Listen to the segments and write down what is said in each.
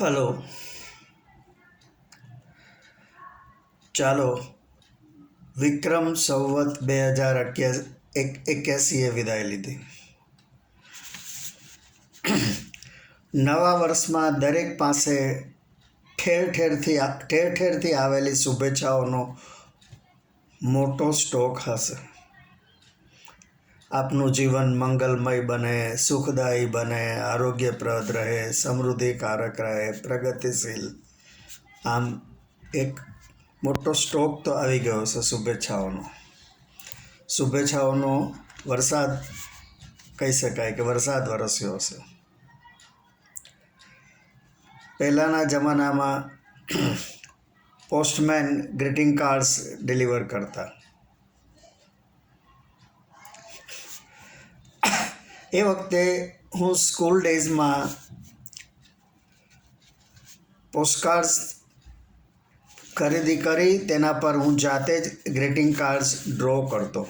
Hello. ચાલો. વિક્રમ સંવત બે હજાર એક્યાસીએ વિદાય લીધી. નવા વર્ષમાં દરેક પાસે ઠેર ઠેરથી ઠેર ઠેરથી આવેલી શુભેચ્છાઓનો મોટો સ્ટોક હશે. આપનું જીવન મંગલમય બને, સુખદાયી બને, આરોગ્યપ્રદ રહે, સમૃદ્ધિકારક રહે, પ્રગતિશીલ. આમ એક મોટો સ્ટોક તો આવી ગયો છે શુભેચ્છાઓનો. શુભેચ્છાઓનો વરસાદ કહી શકાય કે વરસાદ વરસ્યો હશે પહેલાંના જમાનામાં પોસ્ટમેન ગ્રીટિંગ કાર્ડ્સ ડિલિવર કરતા. એ વખતે હું સ્કૂલ ડેઝમાં પોસ્ટકાર્ડ્સ ખરીદી કરી, તેના પર હું જાતે જ ગ્રીટિંગ કાર્ડ્સ ડ્રો કરતો.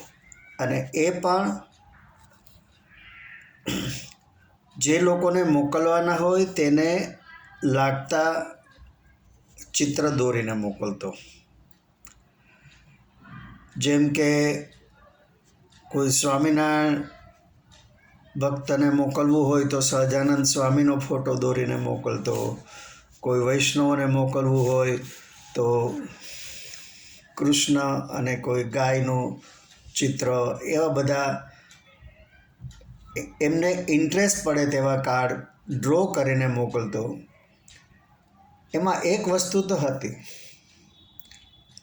અને એ પણ જે લોકોને મોકલવાના હોય તેને લાગતા ચિત્ર દોરીને મોકલતો. જેમ કે કોઈ સ્વામિનારાયણ ભક્તને મોકલવું હોય તો સહજાનંદ સ્વામીનો ફોટો દોરીને મોકલતો. કોઈ વૈષ્ણવને મોકલવું હોય તો કૃષ્ણ અને કોઈ ગાયનું ચિત્ર, એવા બધા એમને ઇન્ટરેસ્ટ પડે તેવા કાર્ડ ડ્રો કરીને મોકલતો. એમાં એક વસ્તુ તો હતી.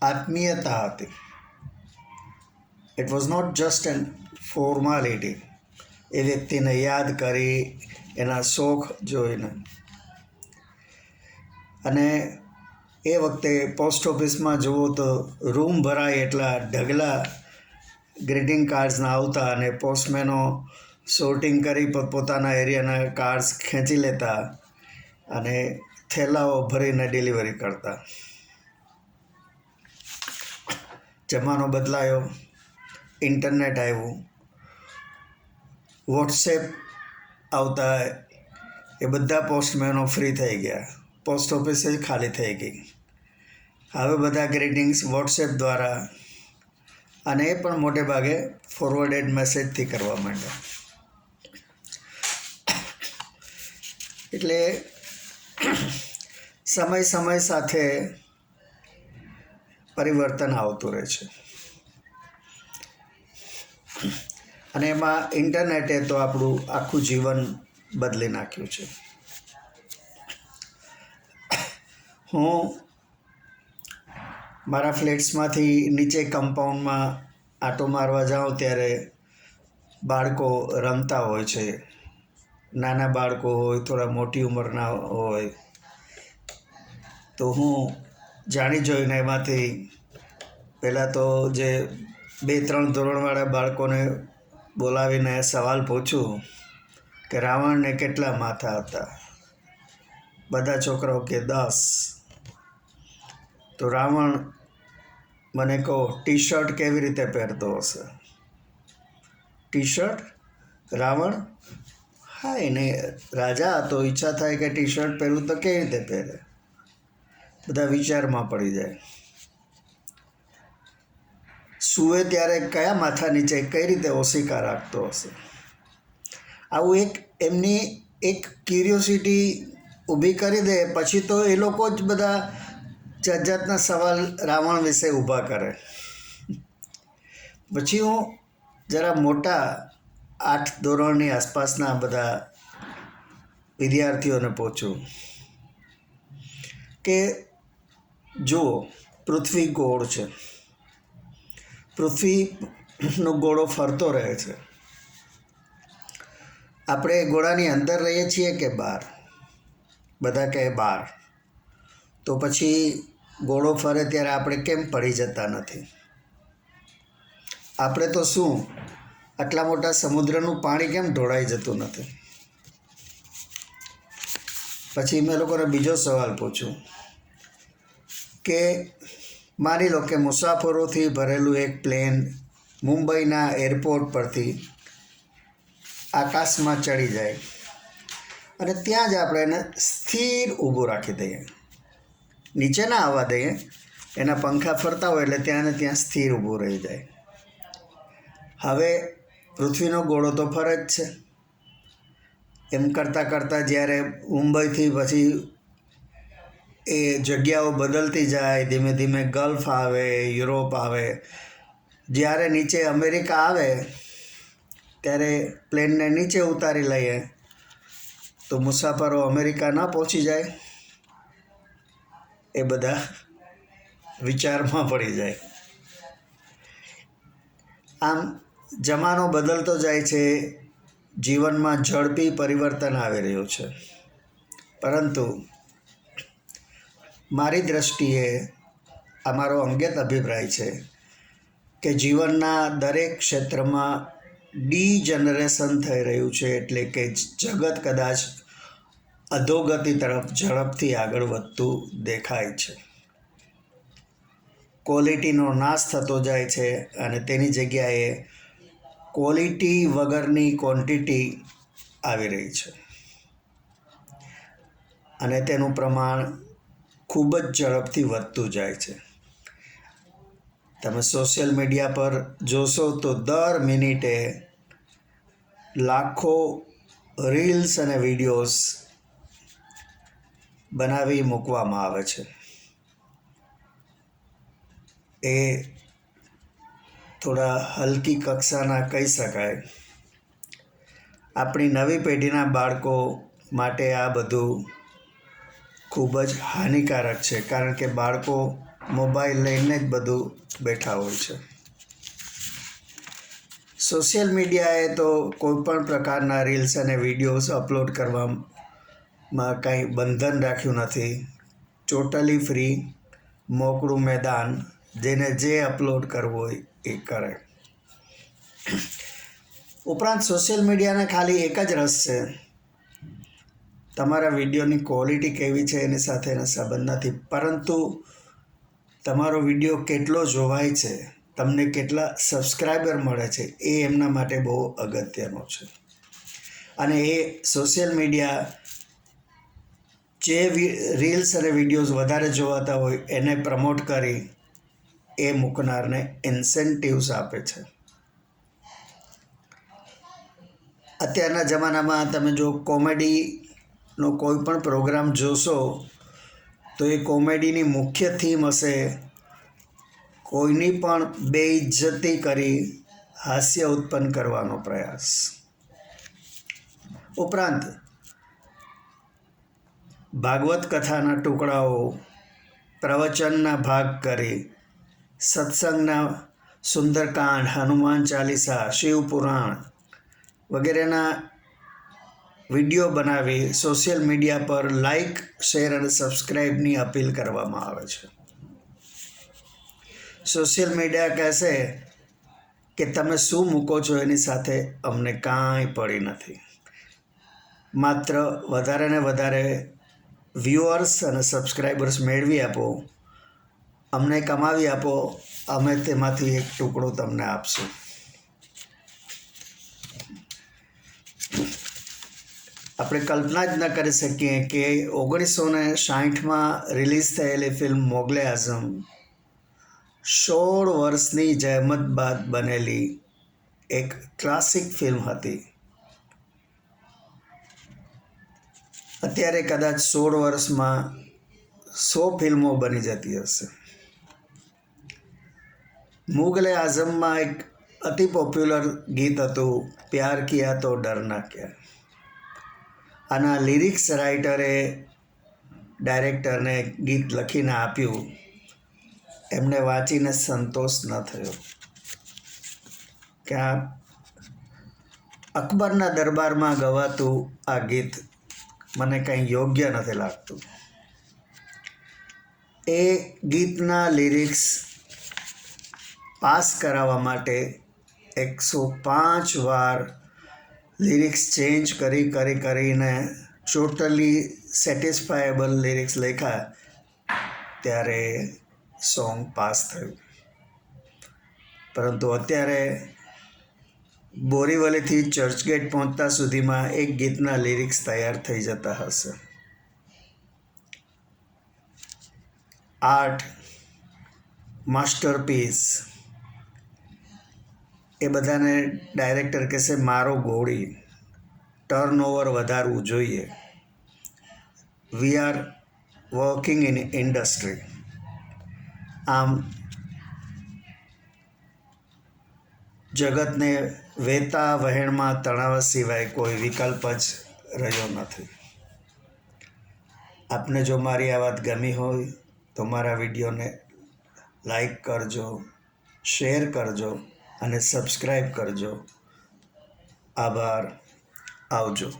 આત્મીયતા હતી. It was not just an formality એ વ્યક્તિને યાદ કરી, એના શોખ જોઈને. અને એ વખતે પોસ્ટ ઓફિસમાં જુઓ તો રૂમ ભરાય એટલા ઢગલા ગ્રીટિંગ કાર્ડ્સના આવતા અને પોસ્ટમેનો સોર્ટિંગ કરી પોતપોતાના એરિયાના કાર્ડ્સ ખેંચી લેતા અને થેલાઓ ભરીને ડિલિવરી કરતા. જમાનો બદલાયો, ઇન્ટરનેટ આવ્યું વોટ્સએપ આવતા એ બધા પોસ્ટમેનો ફ્રી થઈ ગયા. પોસ્ટ ઓફિસે જ ખાલી થઈ ગઈ. હવે બધા ગ્રીટિંગ્સ વોટ્સએપ દ્વારા અને એ પણ મોટે ભાગે ફોરવર્ડેડ મેસેજથી કરવા માંડ્યા એટલે સમય સમય સાથે પરિવર્તન આવતું રહે છે. અને એમાં ઇન્ટરનેટે તો આપણું આખું જીવન બદલી નાખ્યું છે. હું મારા ફ્લેટ્સમાંથી નીચે કમ્પાઉન્ડમાં આંટો મારવા જાઉં ત્યારે બાળકો રમતા હોય છે. નાના બાળકો હોય, થોડા મોટી ઉંમરના હોય. તો હું જાણી જોઈને એમાંથી પહેલાં તો જે બે ત્રણ ધોરણવાળા બાળકોને બોલાવીને સવાલ પૂછું કે રાવણને કેટલા માથા હતા? બધા છોકરાઓ કે દસ. તો રાવણ મને કહો ટી શર્ટ કેવી રીતે પહેરતો હશે? T shirt Ravan? હા એને રાજા હતો ઈચ્છા થાય કે ટી શર્ટ પહેરવું તો કેવી રીતે પહેરે? બધા વિચારમાં પડી જાય. સૂવે ત્યારે કયા માથા નીચે કઈ રીતે ઓશિકા રાખતો હશે? આવું એક એમની એક ક્યુરિયોસિટી ઊભી કરી દે, પછી તો એ લોકો જ બધા જાત જાતના સવાલ રાવણ વિશે ઊભા કરે. પછી હું જરા મોટા આઠ ધોરણની આસપાસના બધા વિદ્યાર્થીઓને પૂછું કે જુઓ, પૃથ્વી ગોળ છે. પૃથ્વીનો ગોળો ફરતો રહે છે. આપણે ગોળાની અંદર રહીએ છીએ કે બહાર? બધા કહે બહાર. તો પછી ગોળો ફરે ત્યારે આપણે કેમ પડી જતા નથી? આપણે તો શું, આટલા મોટા સમુદ્રનું પાણી કેમ ઢોળાઈ જતું નથી? પછી મેં લોકોને બીજો સવાલ પૂછું કે માની લો કે મુસાફરોથી ભરેલું એક પ્લેન મુંબઈના એરપોર્ટ પરથી આકાશમાં ચડી જાય અને ત્યાં જ આપણે એને સ્થિર ઊભું રાખી દઈએ. નીચે ના આવવા દઈએ, એના પંખા ફરતા હોય એટલે ત્યાં ને ત્યાં સ્થિર ઊભું રહી જાય. હવે પૃથ્વીનો ગોળો તો ફરે જ છે. એમ કરતાં કરતાં જ્યારે મુંબઈથી પછી એ જગ્યાઓ બદલતી જાય, ધીમે ધીમે ગલ્ફ આવે, યુરોપ આવે. જ્યારે નીચે અમેરિકા આવે, ત્યારે પ્લેનને નીચે ઉતારી લઈએ, તો મુસાફરો અમેરિકા ના પહોંચી જાય. એ બધા વિચારમાં પડી જાય. આમ જમાનો બદલતો જાય છે, જીવનમાં ઝડપી પરિવર્તન આવી રહ્યું છે. પરંતુ મારી દૃષ્ટિએ આ મારો અંગત અભિપ્રાય છે કે જીવનના દરેક ક્ષેત્રમાં ડી જનરેશન થઈ રહ્યું છે એટલે કે જગત કદાચ અધોગતિ તરફ ઝડપથી આગળ વધતું દેખાય છે. ક્વોલિટીનો નાશ થતો જાય છે અને તેની જગ્યાએ ક્વોલિટી વગરની ક્વોન્ટિટી આવી રહી છે. અને તેનું પ્રમાણ ખૂબ જ ઝડપથી વધતું જાય છે. તમે સોશિયલ મીડિયા પર જોશો તો દર મિનિટે લાખો રીલ્સ અને વિડીયોઝ બનાવી મૂકવામાં આવે છે. એ થોડા હલકી કક્ષાના કહી શકાય. આપણી નવી પેઢીના બાળકો માટે આ બધું ખૂબ જ હાનિકારક છે, કારણ કે બાળકો મોબાઈલ લઈને જ બધું બેઠા હોય છે. સોશિયલ મીડિયાએ તો કોઈ પણ પ્રકારના રીલ્સ અને વિડીયોઝ અપલોડ કરવામાં કાંઈ બંધન રાખ્યું નથી. ટોટલી ફ્રી, મોકળું મેદાન, જેને જે અપલોડ કરવું હોય એ કરે. ઉપરાંત સોશિયલ મીડિયાને ખાલી એક જ રસ છે તમારા વિડીયોની ક્વોલિટી કેવી છે એની સાથે એનો સંબંધ નથી. પરંતુ તમારો વીડિયો કેટલો જોવાય છે, તમને કેટલા સબસ્ક્રાઈબર મળે છે, એ એમના માટે બહુ અગત્યનો છે. અને એ સોશિયલ મીડિયા જે રીલ્સ અને વિડીયોઝ વધારે જોવાતા હોય, એને પ્રમોટ કરી એ મૂકનારને ઇન્સેન્ટિવ્સ આપે છે. અત્યારના જમાનામાં તમે જો કોમેડીનો કોઈ પણ પ્રોગ્રામ જોશો, તો એ કોમેડીની મુખ્ય થીમ હશે કોઈની પણ બેઇજ્જતી કરી હાસ્ય ઉત્પન્ન કરવાનો પ્રયાસ. ઉપરાંત, ભાગવત કથાના ટુકડાઓ પ્રવચનના ભાગ કરી સત્સંગના સુંદરકાંડ, હનુમાન ચાલીસા, શિવ પુરાણ વગેરેના વીડિયો બનાવી સોશિયલ મીડિયા પર લાઈક, શેર અને સબસ્ક્રાઈબની અપીલ કરવામાં આવે છે. સોશિયલ મીડિયા કહેશે કે તમે શું મૂકો છો એની સાથે અમને કાંઈ પડી નથી. માત્ર વધારે ને વધારે વ્યુઅર્સ અને સબસ્ક્રાઈબર્સ મેળવી આપો, અમને કમાવી આપો, અમે તેમાંથી એક ટુકડો તમને આપશું. આપણે કલ્પના જ ન કરી શકીએ કે ઓગણીસો ને સાહીઠમાં રિલીઝ થયેલી ફિલ્મ મોગલે આઝમ સોળ વર્ષની જહેમત બાદ બનેલી એક ક્લાસિક ફિલ્મ હતી. અત્યારે કદાચ સોળ વર્ષમાં સો ફિલ્મો બની જતી હશે. મુગલે આઝમમાં એક અતિ પોપ્યુલર ગીત હતું, પ્યાર કિયા તો ડરના ક્યાં. આના લિરિક્સ રાઇટરે ડાયરેક્ટરને ગીત લખીને આપ્યું. એમને વાંચીને સંતોષ ન થયો. કે આ અકબરના દરબારમાં ગવાતું આ ગીત મને કંઈ યોગ્ય નથી લાગતું. એ ગીતના લિરિક્સ પાસ કરાવવા માટે એકસો પાંચ વાર લિરિક્સ ચેન્જ કરી કરી, કરીને ટોટલી સેટિસ્ફાયેબલ લિરિક્સ લખ્યા ત્યારે સોંગ પાસ થયું. પરંતુ અત્યારે બોરીવલીથી ચર્ચગેટ પહોંચતા સુધીમાં એક ગીતના લિરિક્સ તૈયાર થઈ જતા હશે. આર્ટ માસ્ટરપીસ એ બધાને ડાયરેક્ટર કહેશે, મારો ગોળી ટર્ન ઓવર વધારવું જોઈએ. We are working in industry આમ, જગતને વહેતા વહેણમાં તણાવ સિવાય કોઈ વિકલ્પ જ રહ્યો નથી. આપને જો મારી આ વાત ગમી હોય, તો મારા વિડીયોને લાઈક કરજો, શેર કરજો. અને સબસ્ક્રાઈબ કરજો. આભાર. આવજો.